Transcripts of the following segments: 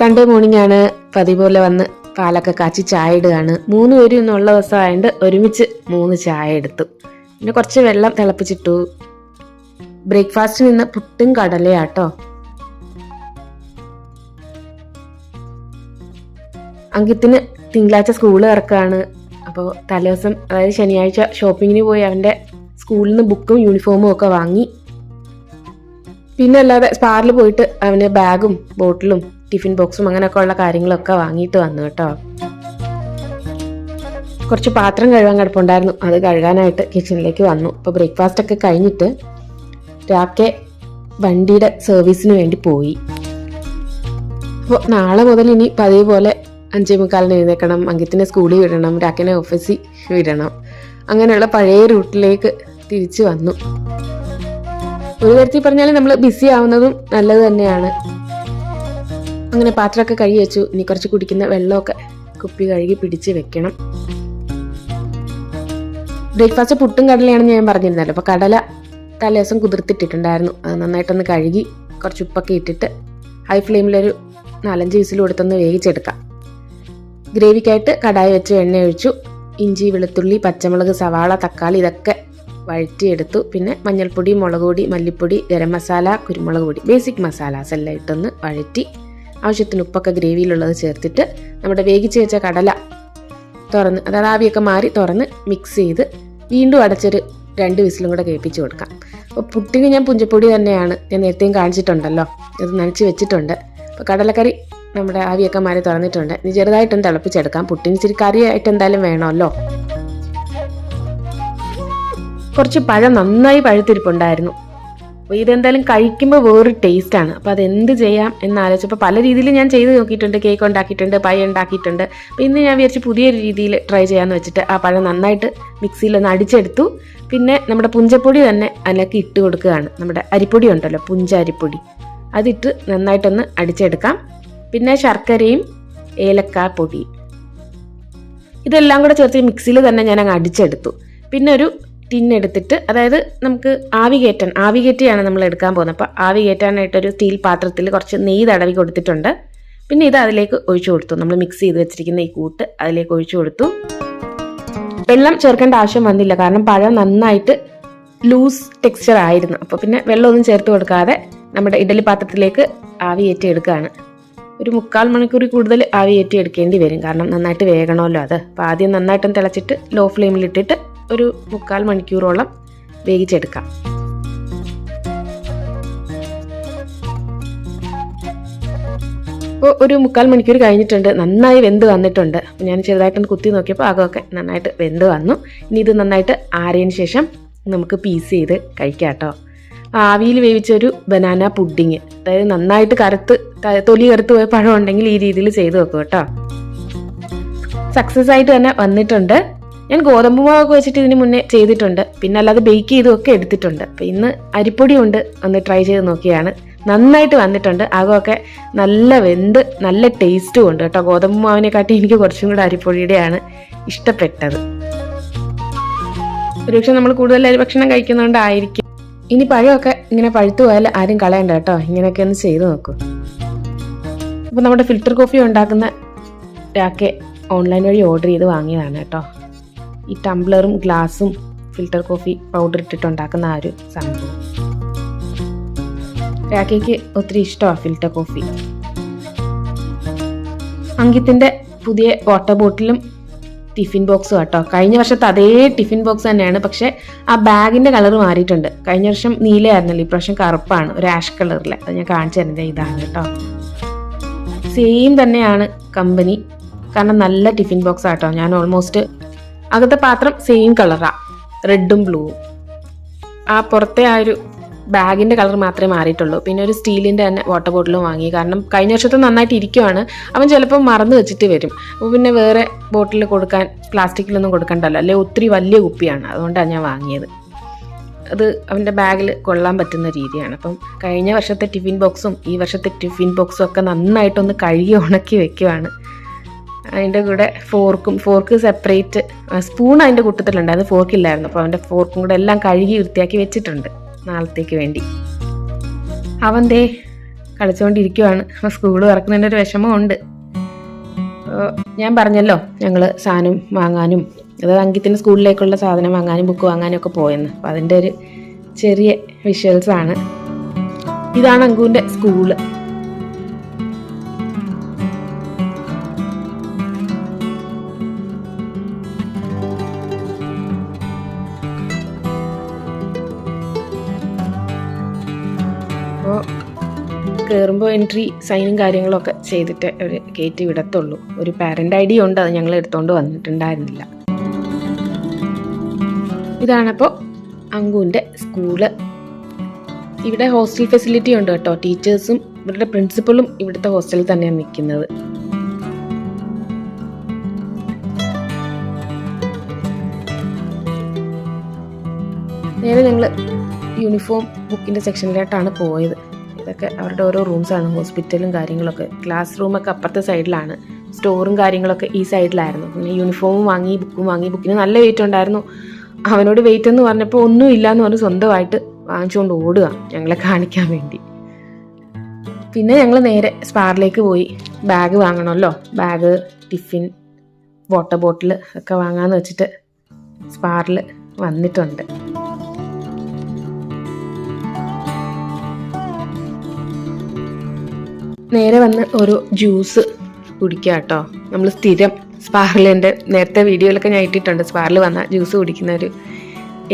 Sunday morning ആണ് പതിപോലെ പോലെ വന്ന് പാലൊക്കെ കാച്ചി ചായ ഇടുകയാണ്. മൂന്ന് പേരും ഇന്നുള്ള ദിവസമായതുകൊണ്ട് ഒരുമിച്ച് മൂന്ന് ചായ എടുത്തു. പിന്നെ കുറച്ച് വെള്ളം തിളപ്പിച്ചിട്ടു. ബ്രേക്ക്ഫാസ്റ്റിന് നിന്ന് പുട്ടും കടലയാട്ടോ. അങ്കിത്തിന് തിങ്കളാഴ്ച സ്കൂൾ ഇറക്കാണ് അപ്പോൾ തലേദിവസം അതായത് ശനിയാഴ്ച ഷോപ്പിങ്ങിന് പോയി അവന്റെ സ്കൂളിൽ നിന്ന് ബുക്കും യൂണിഫോമും ഒക്കെ വാങ്ങി. പിന്നെ അല്ലാതെ സ്പാറിൽ പോയിട്ട് അവന് ബാഗും ബോട്ടിലും ടിഫിൻ ബോക്സും അങ്ങനെയൊക്കെ ഉള്ള കാര്യങ്ങളൊക്കെ വാങ്ങിയിട്ട് വന്നു കേട്ടോ. കുറച്ച് പാത്രം കഴുകാൻ കിടപ്പുണ്ടായിരുന്നു. അത് കഴുകാനായിട്ട് കിച്ചണിലേക്ക് വന്നു. അപ്പോൾ ബ്രേക്ക്ഫാസ്റ്റ് ഒക്കെ കഴിഞ്ഞിട്ട് രാക്കെ വണ്ടിയുടെ സർവീസിന് വേണ്ടി പോയി. അപ്പോൾ നാളെ മുതൽ ഇനി പതിവ് പോലെ അഞ്ചേ മുക്കാലിന് എഴുന്നേക്കണം അങ്കിത്തിനെ സ്കൂളിൽ വിടണം. രാക്കിനെ ഓഫീസിൽ വിടണം. അങ്ങനെയുള്ള പഴയ റൂട്ടിലേക്ക് തിരിച്ചു വന്നു. ഒരു തരത്തിൽ പറഞ്ഞാൽ നമ്മൾ ബിസി ആവുന്നതും നല്ലത് തന്നെയാണ്. അങ്ങനെ പാത്രമൊക്കെ കഴുകി വെച്ചു. ഇനി കുറച്ച് കുടിക്കുന്ന വെള്ളമൊക്കെ കുപ്പി കഴുകി പിടിച്ച് വെക്കണം. ബ്രേക്ക്ഫാസ്റ്റ് പുട്ടും കടലയാണെന്ന് ഞാൻ പറഞ്ഞിരുന്നല്ലോ. അപ്പോൾ കടല തലേദിവസം കുതിർത്തിട്ടിട്ടുണ്ടായിരുന്നു. അത് നന്നായിട്ടൊന്ന് കഴുകി കുറച്ച് ഉപ്പൊക്കെ ഇട്ടിട്ട് ഹൈ ഫ്ലെയിമിലൊരു നാലഞ്ച് വിസിൽ കൊടുത്തൊന്ന് വേവിച്ചെടുക്കാം. ഗ്രേവിക്കായിട്ട് കടായി വെച്ച് എണ്ണ ഒഴിച്ചു. ഇഞ്ചി വെളുത്തുള്ളി പച്ചമുളക് സവാള തക്കാളി ഇതൊക്കെ വഴറ്റിയെടുത്തു. പിന്നെ മഞ്ഞൾപ്പൊടി മുളക് പൊടി മല്ലിപ്പൊടി ഗരം മസാല കുരുമുളക് പൊടി ബേസിക് മസാലാസ് എല്ലാം ഇട്ടൊന്ന് വഴറ്റി ആവശ്യത്തിന് ഉപ്പൊക്കെ ഗ്രേവിയിലുള്ളത് ചേർത്തിട്ട് നമ്മുടെ വേവിച്ച് വെച്ച കടല തുറന്ന് അതായത് ആവിയൊക്കെ മാറി തുറന്ന് മിക്സ് ചെയ്ത് വീണ്ടും അടച്ചൊരു രണ്ട് വിസിലും കൂടെ കേൾപ്പിച്ച് കൊടുക്കാം. അപ്പോൾ പുട്ടിന് ഞാൻ പുഞ്ചപ്പൊടി തന്നെയാണ് ഞാൻ നേരത്തെയും കാണിച്ചിട്ടുണ്ടല്ലോ. അത് നനച്ച് വെച്ചിട്ടുണ്ട്. അപ്പോൾ കടലക്കറി നമ്മുടെ ആവിയൊക്കെ മാറി തുറന്നിട്ടുണ്ട്. ഇനി ചെറുതായിട്ടൊന്ന് തിളപ്പിച്ചെടുക്കാം. പുട്ടിന് ഇച്ചിരി കറിയായിട്ട് എന്തായാലും വേണമല്ലോ. കുറച്ച് പഴം നന്നായി പഴുത്തിരിപ്പുണ്ടായിരുന്നു. അപ്പോൾ ഇതെന്തായാലും കഴിക്കുമ്പോൾ വേറൊരു ടേസ്റ്റാണ് അപ്പോൾ അതെന്ത് ചെയ്യാം എന്നാലോചിച്ചപ്പോൾ പല രീതിയിൽ ഞാൻ ചെയ്ത് നോക്കിയിട്ടുണ്ട്. കേക്ക് ഉണ്ടാക്കിയിട്ടുണ്ട് പൈ ഉണ്ടാക്കിയിട്ടുണ്ട്. അപ്പോൾ ഇന്ന് ഞാൻ വിചാരിച്ച് പുതിയൊരു രീതിയിൽ ട്രൈ ചെയ്യാമെന്ന് വെച്ചിട്ട് ആ പഴം നന്നായിട്ട് മിക്സിയിൽ ഒന്ന് അടിച്ചെടുത്തു. പിന്നെ നമ്മുടെ പുഞ്ചപ്പൊടി തന്നെ അതിലേക്ക് ഇട്ട് കൊടുക്കുകയാണ്. നമ്മുടെ അരിപ്പൊടി ഉണ്ടല്ലോ പുഞ്ച അരിപ്പൊടി അതിട്ട് നന്നായിട്ടൊന്ന് അടിച്ചെടുക്കാം. പിന്നെ ശർക്കരയും ഏലക്ക പൊടിയും ഇതെല്ലാം കൂടെ ചേർത്ത് മിക്സിയിൽ തന്നെ ഞാൻ അങ്ങ് അടിച്ചെടുത്തു. പിന്നെ ഒരു ടിന്നെടുത്തിട്ട് അതായത് നമുക്ക് ആവി കയറ്റാൻ ആവി കയറ്റിയാണ് നമ്മൾ എടുക്കാൻ പോകുന്നത്. അപ്പോൾ ആവി കയറ്റാനായിട്ടൊരു സ്റ്റീൽ പാത്രത്തിൽ കുറച്ച് നെയ്യ് തടവി കൊടുത്തിട്ടുണ്ട്. പിന്നെ ഇത് അതിലേക്ക് ഒഴിച്ചു കൊടുത്തു. നമ്മൾ മിക്സ് ചെയ്ത് വെച്ചിരിക്കുന്ന ഈ കൂട്ട് അതിലേക്ക് ഒഴിച്ചു കൊടുത്തു. വെള്ളം ചേർക്കേണ്ട ആവശ്യം വന്നില്ല. കാരണം പഴം നന്നായിട്ട് ലൂസ് ടെക്സ്ചർ ആയിരുന്നു. അപ്പോൾ പിന്നെ വെള്ളമൊന്നും ചേർത്ത് കൊടുക്കാതെ നമ്മുടെ ഇഡലി പാത്രത്തിലേക്ക് ആവി ഏറ്റി എടുക്കുകയാണ് ഒരു മുക്കാൽ മണിക്കൂർ കൂടുതൽ ആവി കയറ്റി എടുക്കേണ്ടി വരും. കാരണം നന്നായിട്ട് വേകണമല്ലോ അത്. അപ്പോൾ ആദ്യം നന്നായിട്ടും തിളച്ചിട്ട് ലോ ഫ്ലെയിമിലിട്ടിട്ട് ഒരു മുക്കാൽ മണിക്കൂറോളം വേവിച്ചെടുക്കാം. ഇപ്പോൾ ഒരു മുക്കാൽ മണിക്കൂർ കഴിഞ്ഞിട്ടുണ്ട്. നന്നായി വെന്ത് വന്നിട്ടുണ്ട്. ഞാൻ ചെറുതായിട്ടൊന്ന് കുത്തി നോക്കിയപ്പോൾ അകമൊക്കെ നന്നായിട്ട് വെന്ത് വന്നു. ഇനി ഇത് നന്നായിട്ട് ആറിയതിന് ശേഷം നമുക്ക് പീസ് ചെയ്ത് കഴിക്കാം കേട്ടോ ആവിയിൽ വേവിച്ച ഒരു ബനാന പുഡിങ് അതായത് നന്നായിട്ട് കറുത്ത് തൊലി കറുത്ത് പോയ പഴം ഉണ്ടെങ്കിൽ ഈ രീതിയിൽ ചെയ്ത് വെക്കും കേട്ടോ സക്സസ് ആയിട്ട് തന്നെ വന്നിട്ടുണ്ട്. ഞാൻ ഗോതമ്പ് മാവൊക്കെ വെച്ചിട്ട് ഇതിന് മുന്നേ ചെയ്തിട്ടുണ്ട്. പിന്നെ അല്ലാതെ ബേക്ക് ചെയ്തും ഒക്കെ എടുത്തിട്ടുണ്ട്. അപ്പം ഇന്ന് അരിപ്പൊടി ഉണ്ട് ഒന്ന് ട്രൈ ചെയ്ത് നോക്കിയാണ്. നന്നായിട്ട് വന്നിട്ടുണ്ട്. അകമൊക്കെ നല്ല വെന്ത് നല്ല ടേസ്റ്റും ഉണ്ട് കേട്ടോ. ഗോതമ്പ് മാവിനെക്കാട്ടി എനിക്ക് കുറച്ചും കൂടെ അരിപ്പൊടിയുടെയാണ് ഇഷ്ടപ്പെട്ടത്. ഒരുപക്ഷെ നമ്മൾ കൂടുതൽ അരി ഭക്ഷണം കഴിക്കുന്നതുകൊണ്ടായിരിക്കും ഇനി പഴമൊക്കെ ഇങ്ങനെ പഴുത്തു പോയാൽ ആരും കളയണ്ട കേട്ടോ. ഇങ്ങനെയൊക്കെ ഒന്ന് ചെയ്ത് നോക്കൂ. അപ്പോൾ നമ്മുടെ ഫിൽറ്റർ കോഫി ഉണ്ടാക്കുന്ന രാക്കെ ഓൺലൈൻ വഴി ഓർഡർ ചെയ്ത് വാങ്ങിയതാണ് കേട്ടോ. ഈ ടംബ്ലറും ഗ്ലാസും ഫിൽട്ടർ കോഫി പൗഡർ ഇട്ടിട്ടുണ്ടാക്കുന്ന ആ ഒരു സംഭവം. രാഖയ്ക്ക് ഒത്തിരി ഇഷ്ടമാണ് ഫിൽട്ടർ കോഫി അങ്കിത്തിന്റെ പുതിയ വാട്ടർ ബോട്ടിലും ടിഫിൻ ബോക്സും കേട്ടോ കഴിഞ്ഞ വർഷത്തെ അതേ ടിഫിൻ ബോക്സ് തന്നെയാണ്. പക്ഷെ ആ ബാഗിന്റെ കളർ മാറിയിട്ടുണ്ട്. കഴിഞ്ഞ വർഷം നീലയായിരുന്നല്ലോ ഇപ്രാവശ്യം കറുപ്പാണ് ഒരു ആഷ് കളറിലെ അത് ഞാൻ കാണിച്ചു തരുന്നത് ഇതാണ് കേട്ടോ. സെയിം തന്നെയാണ് കമ്പനി കാരണം നല്ല ടിഫിൻ ബോക്സ് ആട്ടോ. ഞാൻ ഓൾമോസ്റ്റ് അകത്തെ പാത്രം സെയിം കളറാ റെഡും ബ്ലൂവും ആ പുറത്തെ ആ ഒരു ബാഗിന്റെ കളർ മാത്രമേ മാറിയിട്ടുള്ളൂ. പിന്നെ ഒരു സ്റ്റീലിന്റെ തന്നെ വാട്ടർ ബോട്ടിലും വാങ്ങി. കാരണം കഴിഞ്ഞ വർഷത്തെ നന്നായിട്ട് ഇരിക്കുവാണ്. അവൻ ചിലപ്പോൾ മറന്നു വെച്ചിട്ട് വരും. അപ്പോൾ പിന്നെ വേറെ ബോട്ടിൽ കൊടുക്കാൻ പ്ലാസ്റ്റിക്കിലൊന്നും കൊടുക്കണ്ടല്ലോ. അല്ലെ? ഒത്തിരി വലിയ കുപ്പിയാണ്. അതുകൊണ്ടാണ് ഞാൻ വാങ്ങിയത്. അത് അവന്റെ ബാഗിൽ കൊള്ളാൻ പറ്റുന്ന രീതിയാണ്. അപ്പം കഴിഞ്ഞ വർഷത്തെ ടിഫിൻ ബോക്സും ഈ വർഷത്തെ ടിഫിൻ ബോക്സും ഒക്കെ നന്നായിട്ടൊന്ന് കഴുകി ഉണക്കി വെക്കുവാണ്. അതിന്റെ കൂടെ ഫോർക്കും ഫോർക്ക് സെപ്പറേറ്റ് സ്പൂൺ അതിന്റെ കൂട്ടത്തിലുണ്ട്. അത് ഫോർക്കില്ലായിരുന്നു അപ്പോൾ അവന്റെ ഫോർക്കും കൂടെ എല്ലാം കഴുകി വൃത്തിയാക്കി വെച്ചിട്ടുണ്ട് നാളത്തേക്ക് വേണ്ടി. അവൻ ദേ കളിച്ചുകൊണ്ടിരിക്കുവാണ് അപ്പോൾ സ്കൂൾ തുറക്കുന്നതിന്റെ ഒരു വിഷമമുണ്ട്. ഞാൻ പറഞ്ഞല്ലോ ഞങ്ങൾ സാധനം വാങ്ങാനും അതായത് അങ്കിത്തിന് സ്കൂളിലേക്കുള്ള സാധനം വാങ്ങാനും ബുക്ക് വാങ്ങാനും ഒക്കെ പോയെന്ന്. അപ്പോൾ അതിന്റെ ഒരു ചെറിയ വിഷ്വൽസാണ് ഇതാണ് അങ്കുവിന്റെ സ്കൂൾ അപ്പോൾ കയറുമ്പോൾ എൻട്രി സൈനും കാര്യങ്ങളൊക്കെ ചെയ്തിട്ട് അവർ കയറ്റി വിടത്തുള്ളൂ. ഒരു പാരന്റ് ഐ ഡി ഉണ്ട് അത് ഞങ്ങൾ എടുത്തുകൊണ്ട് വന്നിട്ടുണ്ടായിരുന്നില്ല. ഇതാണപ്പോൾ അങ്കുവിന്റെ സ്കൂൾ ഇവിടെ ഹോസ്റ്റൽ ഫെസിലിറ്റി ഉണ്ട് കേട്ടോ. ടീച്ചേഴ്സും ഇവരുടെ പ്രിൻസിപ്പളും ഇവിടുത്തെ ഹോസ്റ്റലിൽ തന്നെയാണ് നിൽക്കുന്നത്. നേരെ ഞങ്ങൾ യൂണിഫോം ബുക്കിന്റെ സെക്ഷനിലോട്ടാണ് പോയത്. ഇതൊക്കെ അവരുടെ ഓരോ റൂംസാണ് ഹോസ്പിറ്റലും കാര്യങ്ങളൊക്കെ. ക്ലാസ് റൂമൊക്കെ അപ്പുറത്തെ സൈഡിലാണ് സ്റ്റോറും കാര്യങ്ങളൊക്കെ ഈ സൈഡിലായിരുന്നു പിന്നെ യൂണിഫോമും വാങ്ങി ബുക്കും വാങ്ങി. ബുക്കിന് നല്ല വെയിറ്റ് ഉണ്ടായിരുന്നു. അവനോട് വെയിറ്റ് എന്ന് പറഞ്ഞപ്പോൾ ഒന്നും ഇല്ല എന്ന് പറഞ്ഞ് സ്വന്തമായിട്ട് വാങ്ങിച്ചുകൊണ്ട് ഓടുക ഞങ്ങളെ കാണിക്കാൻ വേണ്ടി. പിന്നെ ഞങ്ങൾ നേരെ സ്പാറിലേക്ക് പോയി. ബാഗ് വാങ്ങണമല്ലോ. ബാഗ് ടിഫിൻ വാട്ടർ ബോട്ടിൽ ഒക്കെ വാങ്ങാമെന്ന് വെച്ചിട്ട് സ്പാറിൽ വന്നിട്ടുണ്ട്. നേരെ വന്ന് ഒരു ജ്യൂസ് കുടിക്കുക കേട്ടോ നമ്മൾ സ്ഥിരം സ്പാറിൽ എന്റെ നേരത്തെ വീഡിയോയിലൊക്കെ ഞാൻ ഇട്ടിട്ടുണ്ട്. സ്പാറിൽ വന്ന ജ്യൂസ് കുടിക്കുന്ന ഒരു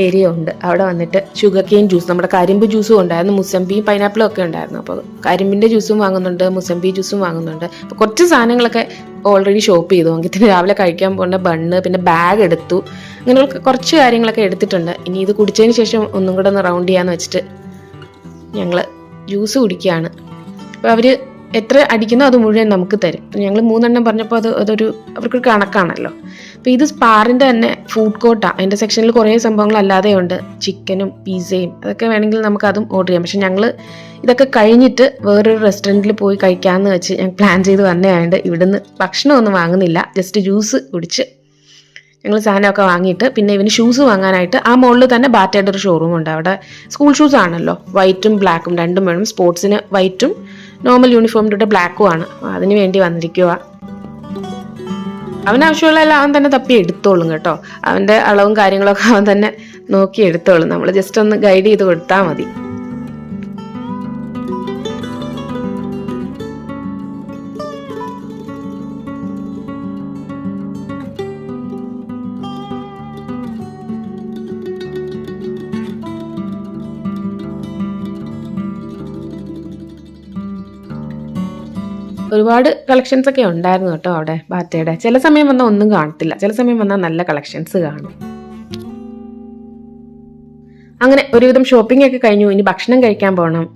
ഏരിയ ഉണ്ട്. അവിടെ വന്നിട്ട് ഷുഗർ കെയിൻ ജ്യൂസ് നമ്മുടെ കരിമ്പ് ജ്യൂസും ഉണ്ടായിരുന്നു. മുസംബിയും പൈനാപ്പിളും ഒക്കെ ഉണ്ടായിരുന്നു. അപ്പോൾ കരിമ്പിന്റെ ജ്യൂസും വാങ്ങുന്നുണ്ട് മുസംബി ജ്യൂസും വാങ്ങുന്നുണ്ട്. അപ്പോൾ കുറച്ച് സാധനങ്ങളൊക്കെ ഓൾറെഡി ഷോപ്പ് ചെയ്തു. അങ്കിത്തിന് രാവിലെ കഴിക്കാൻ പോകേണ്ട ബണ്ണ് പിന്നെ ബാഗ് എടുത്തു. അങ്ങനെയുള്ള കുറച്ച് കാര്യങ്ങളൊക്കെ എടുത്തിട്ടുണ്ട്. ഇനി ഇത് കുടിച്ചതിന് ശേഷം ഒന്നും കൂടെ ഒന്ന് റൗണ്ട് ചെയ്യാമെന്ന് വെച്ചിട്ട് ഞങ്ങൾ ജ്യൂസ് കുടിക്കുകയാണ്. അപ്പോൾ അവർ എത്ര അടിക്കുന്നോ അത് മുഴുവൻ നമുക്ക് തരും. ഞങ്ങൾ മൂന്നെണ്ണം പറഞ്ഞപ്പോൾ അത് അതൊരു അവർക്കൊരു കണക്കാണല്ലോ. അപ്പോൾ ഇത് സ്പാറിന്റെ തന്നെ ഫുഡ് കോർട്ടാണ് അതിന്റെ സെക്ഷനിൽ കുറേ സംഭവങ്ങൾ അല്ലാതെ ഉണ്ട്. ചിക്കനും പിസയും അതൊക്കെ വേണമെങ്കിൽ നമുക്ക് അതും ഓർഡർ ചെയ്യാം. പക്ഷെ ഞങ്ങൾ ഇതൊക്കെ കഴിഞ്ഞിട്ട് വേറൊരു റെസ്റ്റോറന്റിൽ പോയി കഴിക്കാമെന്ന് വെച്ച് ഞങ്ങൾ പ്ലാൻ ചെയ്ത് വന്നതായതുകൊണ്ട് ഇവിടുന്ന് ഭക്ഷണമൊന്നും വാങ്ങുന്നില്ല. ജസ്റ്റ് ജ്യൂസ് കുടിച്ച് ഞങ്ങൾ സാധനമൊക്കെ വാങ്ങിയിട്ട് പിന്നെ ഇവന് ഷൂസ് വാങ്ങാനായിട്ട് ആ മുകളിൽ തന്നെ ബാറ്റയുടെ ഒരു ഷോറൂം ഉണ്ട്. അവിടെ സ്കൂൾ ഷൂസ് ആണല്ലോ. വൈറ്റും ബ്ലാക്കും രണ്ടും വേണം. സ്പോർട്സിന് വൈറ്റും നോർമൽ യൂണിഫോമിന്റെ ബ്ലാക്കും ആണ്. അതിന് വേണ്ടി വന്നിരിക്കുക അവൻ ആവശ്യമുള്ള എല്ലാം അവൻ തന്നെ തപ്പി എടുത്തോളും കേട്ടോ. അവന്റെ അളവും കാര്യങ്ങളൊക്കെ അവൻ തന്നെ നോക്കി എടുത്തോളും. നമ്മൾ ജസ്റ്റ് ഒന്ന് ഗൈഡ് ചെയ്ത് കൊടുത്താൽ മതി. ഒരുപാട് കളക്ഷൻസ് ഒക്കെ ഉണ്ടായിരുന്നു കേട്ടോ അവിടെ ബാറ്റയുടെ. ചില സമയം വന്നാൽ ഒന്നും കാണത്തില്ല. ചില സമയം വന്നാൽ നല്ല കളക്ഷൻസ് കാണും. അങ്ങനെ ഒരുവിധം ഷോപ്പിംഗ് ഒക്കെ കഴിഞ്ഞു. ഇനി ഭക്ഷണം കഴിക്കാൻ പോകണം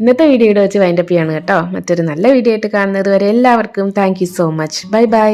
ഇന്നത്തെ വീഡിയോ ഇവിടെ വെച്ച് വൈൻഡപ്പ് ചെയ്യാണ് കേട്ടോ. മറ്റൊരു നല്ല വീഡിയോ ആയിട്ട് കാണുന്നത് വരെ എല്ലാവർക്കും thank so much bye bye